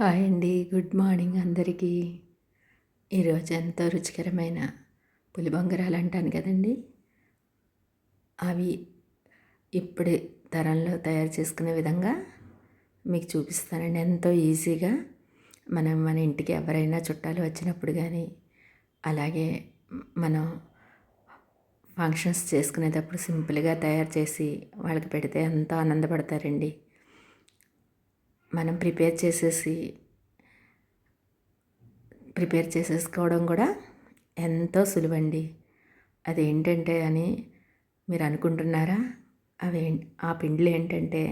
Hi అండి. Good morning అందరికీ. ఈరోజు ఎంతో రుచికరమైన పులిబొంగరాలు అంటాను కదండి. అవి ఇప్పుడే తరంలో తయారు చేసుకునే విధంగా మీకు చూపిస్తానండి. ఎంతో ఈజీగా మనం మన ఇంటికి ఎవరైనా చుట్టాలు వచ్చినప్పుడు కానీ అలాగే మనం ఫంక్షన్స్ చేసుకునేటప్పుడు సింపుల్గా తయారు చేసి వాళ్ళకి పెడితే ఎంతో ఆనందపడతారండి. మనం ప్రిపేర్ చేసేసి ప్రిపేర్ చేసేసుకోవడం కూడా ఎంతో సులువండి. అదేంటంటే అని మీరు అనుకుంటున్నారా? అవి ఆ పిండిలు ఏంటంటే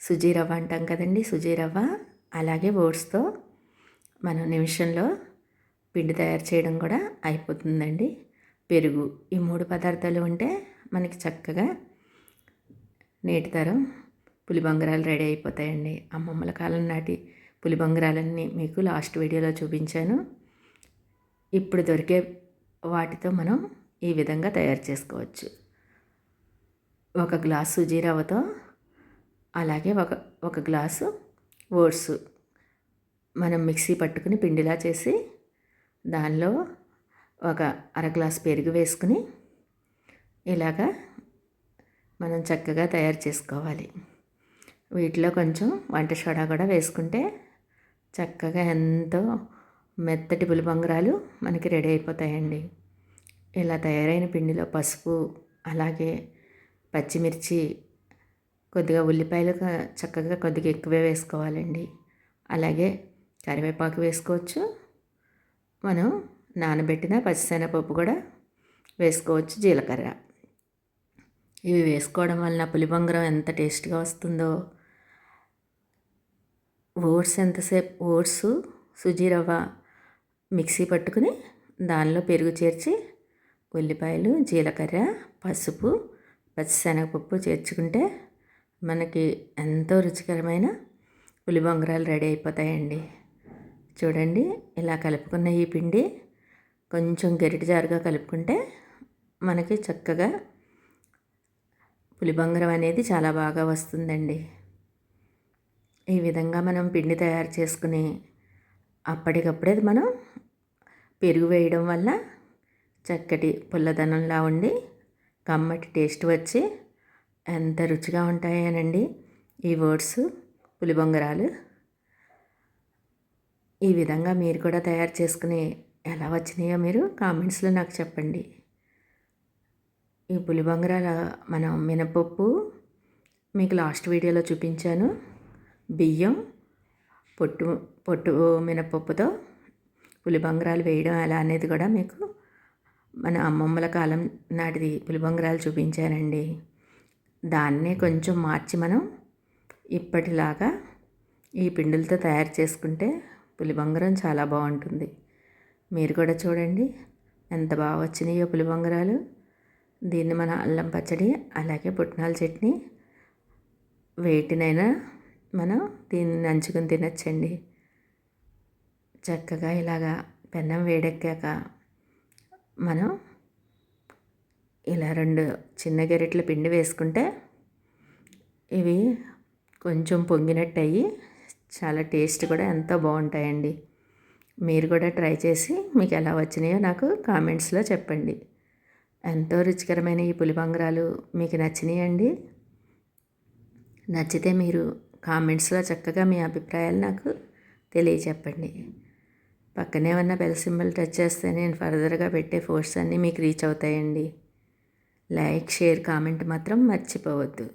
సుజీ రవ్వ అంటాం కదండి సుజీ రవ్వ. అలాగే ఓట్స్తో మనం నిమిషంలో పిండి తయారు చేయడం కూడా అయిపోతుందండి. పెరుగు ఈ మూడు పదార్థాలు ఉంటే మనకి చక్కగా నేటి తరం పులిబంగరాలు రెడీ అయిపోతాయండి. అమ్మమ్మల కాలం నాటి పులిబంగరాలన్నీ మీకు లాస్ట్ వీడియోలో చూపించాను. ఇప్పుడు దొరికే వాటితో మనం ఈ విధంగా తయారు చేసుకోవచ్చు. ఒక గ్లాసు జీరవతో అలాగే ఒక ఒక గ్లాసు ఓట్స్ మనం మిక్సీ పట్టుకుని పిండిలా చేసి దానిలో ఒక అర గ్లాస్ పెరుగు వేసుకుని ఇలాగా మనం చక్కగా తయారు చేసుకోవాలి. వీటిలో కొంచెం వంట సోడా కూడా వేసుకుంటే చక్కగా ఎంతో మెత్తటి పులిబంగరాలు మనకి రెడీ అయిపోతాయండి. ఇలా తయారైన పిండిలో పసుపు అలాగే పచ్చిమిర్చి కొద్దిగా ఉల్లిపాయలు చక్కగా కొద్దిగా ఎక్కువే వేసుకోవాలండి. అలాగే కరివేపాకు వేసుకోవచ్చు. మనం నానబెట్టిన పచ్చిశనగపప్పు కూడా వేసుకోవచ్చు జీలకర్ర. ఇవి వేసుకోవడం వలన పులిబంగరం ఎంత టేస్ట్గా వస్తుందో ఓట్స్ ఎంతసేపు ఓట్స్ సుజీ రవ్వ మిక్సీ పట్టుకుని దానిలో పెరుగు చేర్చి ఉల్లిపాయలు జీలకర్ర పసుపు పచ్చిశనగపప్పు చేర్చుకుంటే మనకి ఎంతో రుచికరమైన పులిబొంగరాలు రెడీ అయిపోతాయండి. చూడండి ఇలా కలుపుకున్న ఈ పిండి కొంచెం గరిటి జారుగా కలుపుకుంటే మనకి చక్కగా పులిబంగరం అనేది చాలా బాగా వస్తుందండి. ఈ విధంగా మనం పిండి తయారు చేసుకుని అప్పటికప్పుడే మనం పెరుగు వేయడం వల్ల చక్కటి పుల్లదనంలా ఉండి కమ్మటి టేస్ట్ వచ్చి ఎంత రుచిగా ఉంటాయనండి. ఈ వర్డ్స్ పులిబొంగరాలు ఈ విధంగా మీరు కూడా తయారు చేసుకుని ఎలా వచ్చినాయో మీరు కామెంట్స్లో నాకు చెప్పండి. ఈ పులిబొంగరాల మనం మినపప్పు మీకు లాస్ట్ వీడియోలో చూపించాను. బియ్యం పొట్టు పొట్టు మినపప్పుతో పులిబంగరాలు వేయడం ఎలా అనేది కూడా మీకు మన అమ్మమ్మల కాలం నాటిది పులిబంగరాలు చూపించానండి దాన్నే కొంచెం మార్చి మనం ఇప్పటిలాగా ఈ పిండులతో తయారు చేసుకుంటే పులిబంగరం చాలా బాగుంటుంది. మీరు కూడా చూడండి ఎంత బాగా వచ్చినాయో పులిబంగరాలు. దీన్ని మన అల్లం పచ్చడి అలాగే పుట్నాల చట్నీ వేటినైనా మనం దీన్ని నంచుకుని తినచ్చండి. చక్కగా ఇలాగా పెన్నం వేడెక్కాక మనం ఇలా రెండు చిన్న గరిటెల పిండి వేసుకుంటే ఇవి కొంచెం పొంగినట్టు అయ్యి చాలా టేస్ట్ కూడా ఎంతో బాగుంటాయండి. మీరు కూడా ట్రై చేసి మీకు ఎలా వచ్చినాయో నాకు కామెంట్స్లో చెప్పండి. ఎంతో రుచికరమైన ఈ పులిబంగరాలు మీకు నచ్చినాయండి. నచ్చితే మీరు కామెంట్స్లో చక్కగా మీ అభిప్రాయాలు నాకు తెలియచెప్పండి. పక్కనే ఉన్న బెల్ సింబల్ టచ్ చేస్తే నేను ఫర్దర్గా పెట్టే పోస్ట్స్ అన్నీ మీకు రీచ్ అవుతాయండి. లైక్ షేర్ కామెంట్ మాత్రం మర్చిపోవద్దు.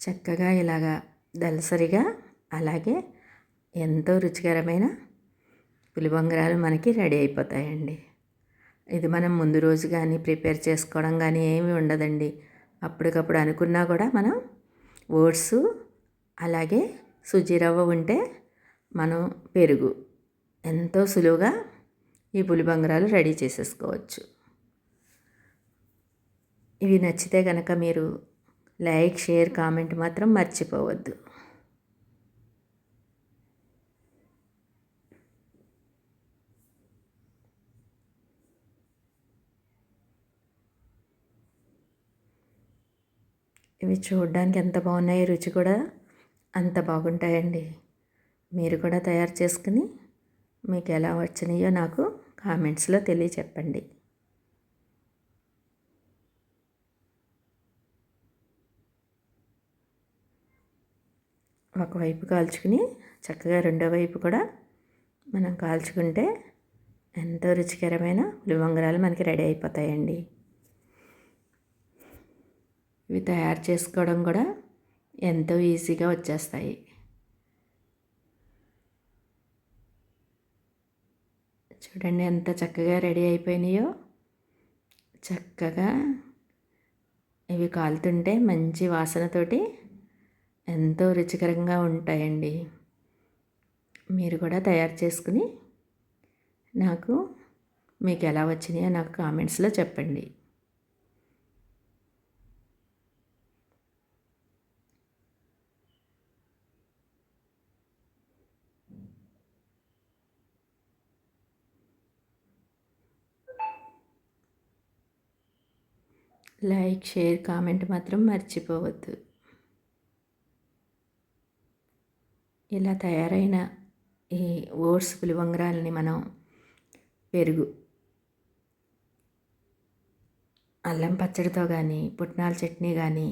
చక్కగా ఇలాగా దలసరిగా అలాగే ఎంతో రుచికరమైన పులిబొంగరాలు మనకి రెడీ అయిపోతాయండి. ఇది మనం ముందు రోజు కానీ ప్రిపేర్ చేసుకోవడం కానీ ఏమీ ఉండదండి. అప్పటికప్పుడు అనుకున్నా కూడా మనం ఓట్స్ అలాగే సుజీ రవ్వ ఉంటే మనం పెరుగు. ఎంతో సులువుగా ఈ పులిబంగరాలు రెడీ చేసేసుకోవచ్చు. ఇవి నచ్చితే కనుక మీరు లైక్ షేర్ కామెంట్ మాత్రం మర్చిపోవద్దు. ఇవి చూడడానికి ఎంత బాగున్నాయి రుచి కూడా అంత బాగుంటాయండి. మీరు కూడా తయారు చేసుకుని మీకు ఎలా వచ్చినాయో నాకు కామెంట్స్లో తెలియచెప్పండి. ఒకవైపు కాల్చుకుని చక్కగా రెండో వైపు కూడా మనం కాల్చుకుంటే ఎంతో రుచికరమైన ఉలివంగరాలు మనకి రెడీ అయిపోతాయండి. ఇవి తయారు చేసుకోవడం కూడా ఎంతో ఈజీగా వచ్చేస్తాయి. చూడండి ఎంత చక్కగా రెడీ అయిపోయినాయో. చక్కగా ఇవి కాలుతుంటే మంచి వాసనతోటి ఎంతో రుచికరంగా ఉంటాయండి. మీరు కూడా తయారు చేసుకుని నాకు మీకు ఎలా వచ్చినాయో నాకు కామెంట్స్లో చెప్పండి. లైక్ షేర్ కామెంట్ మాత్రం మర్చిపోవద్దు. ఇలా తయారైన ఈ ఓట్స్ పులివంగరాలని మనం పెరుగు అల్లం పచ్చడితో కానీ పుట్నాల చట్నీ కానీ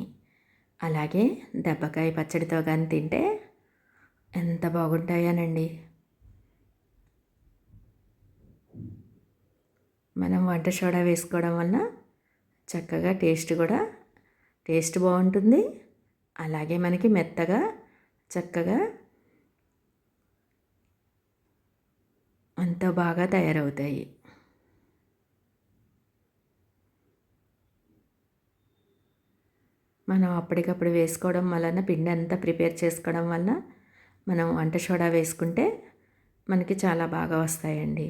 అలాగే దెబ్బకాయ పచ్చడితో కానీ తింటే ఎంత బాగుంటాయానండి. మనం వంట సోడా వేసుకోవడం వలన చక్కగా టేస్ట్ కూడా టేస్ట్ బాగుంటుంది. అలాగే మనకి మెత్తగా చక్కగా అంత బాగా తయారవుతాయి. మనం అప్పటికప్పుడు వేసుకోవడం వలన పిండి అంతా ప్రిపేర్ చేసుకోవడం వలన మనం వంట సోడా వేసుకుంటే మనకి చాలా బాగా వస్తాయండి.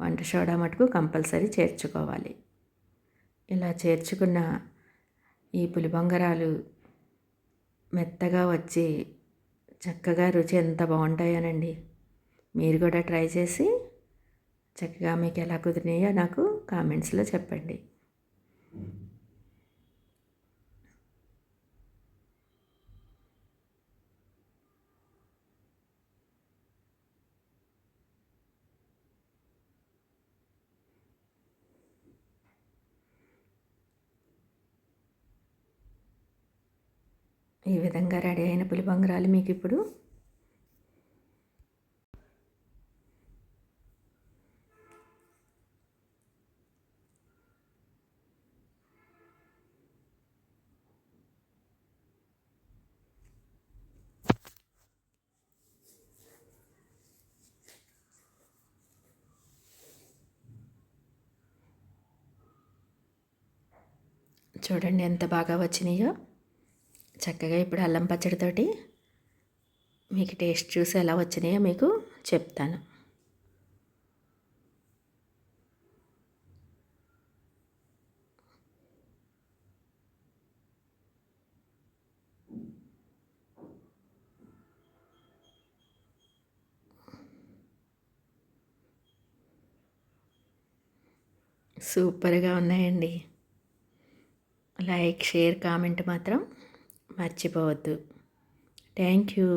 వంట సోడా మటుకు కంపల్సరీ చేర్చుకోవాలి. ఇలా చేర్చుకున్న ఈ పులిబొంగరాలు మెత్తగా వచ్చి చక్కగా రుచి ఎంత బాగుంటాయోనండి. మీరు కూడా ట్రై చేసి చక్కగా మీకు ఎలా కుదిరినాయో నాకు కామెంట్స్లో చెప్పండి. ఈ విధంగా రెడీ అయిన పులిబంగరాలు మీకు ఇప్పుడు చూడండి ఎంత బాగా వచ్చినాయో. చక్కగా ఇప్పుడు అల్లం పచ్చడితోటి మీకు టేస్ట్ చూసి ఎలా వచ్చినాయో మీకు చెప్తాను. సూపర్గా ఉన్నాయండి. లైక్ షేర్ కామెంట్ మాత్రం మర్చిపోవద్దు. Thank you.